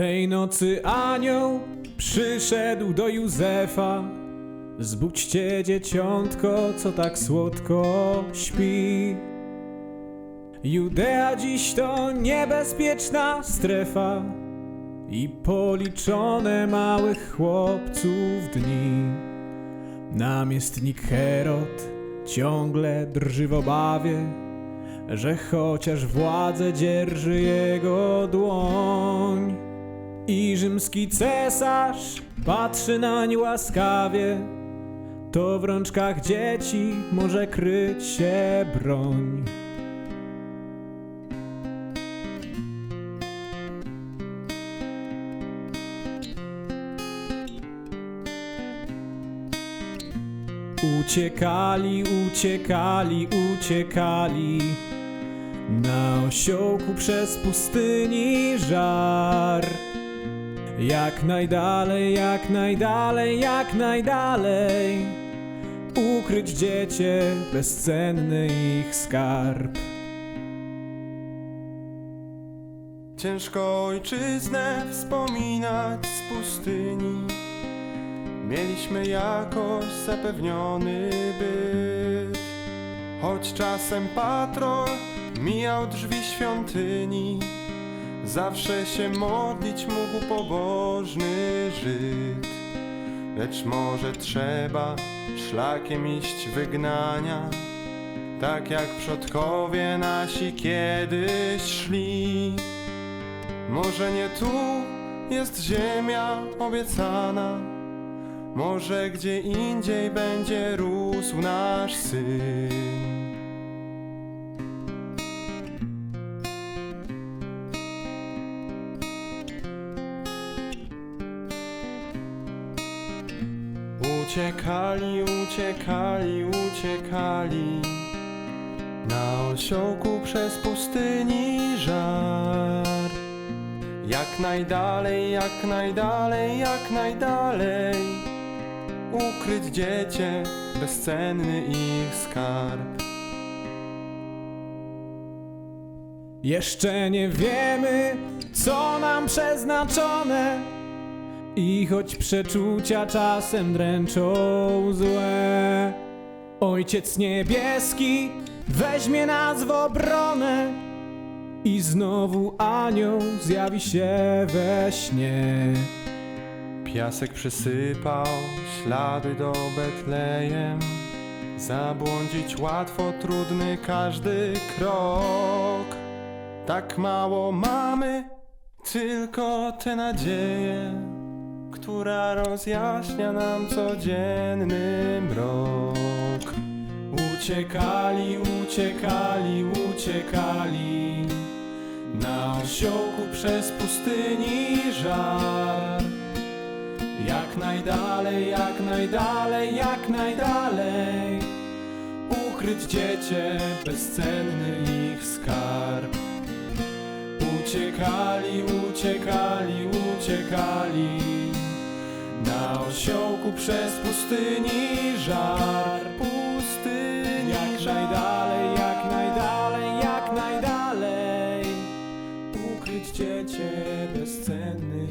Tej nocy anioł przyszedł do Józefa. Zbudźcie dzieciątko, co tak słodko śpi. Judea dziś to niebezpieczna strefa i policzone małych chłopców dni. Namiestnik Herod ciągle drży w obawie, że chociaż władzę dzierży jego dłoń. I rzymski cesarz patrzy nań łaskawie, to w rączkach dzieci może kryć się broń. Uciekali, uciekali, uciekali na osiołku przez pustyni żar. Jak najdalej, jak najdalej, jak najdalej ukryć dziecię bezcenny ich skarb. Ciężko ojczyznę wspominać z pustyni. Mieliśmy jakoś zapewniony byt. Choć czasem patrol mijał drzwi świątyni, zawsze się modlić mógł pobożny Żyd. Lecz może trzeba szlakiem iść wygnania, tak jak przodkowie nasi kiedyś szli. Może nie tu jest ziemia obiecana, może gdzie indziej będzie rósł nasz syn. Uciekali, uciekali, uciekali na osiołku przez pustyni żar. Jak najdalej, jak najdalej, jak najdalej Ukryć dziecię, bezcenny ich skarb Jeszcze nie wiemy, co nam przeznaczone. I choć przeczucia czasem dręczą złe, Ojciec Niebieski weźmie nas w obronę i znowu anioł zjawi się we śnie. Piasek przysypał ślady do Betlejem Zabłądzić łatwo, trudny każdy krok Tak mało mamy, tylko tę nadzieję Która rozjaśnia nam codzienny mrok Uciekali, uciekali, uciekali na osiołku przez pustyni żar. Jak najdalej, jak najdalej, jak najdalej ukryć dziecię bezcenny ich skarb. Uciekali, uciekali, uciekali na osiołku przez pustyni żar. Pustyni Jak żar. najdalej, jak najdalej, jak najdalej. Ukryć cię, cię bezcenny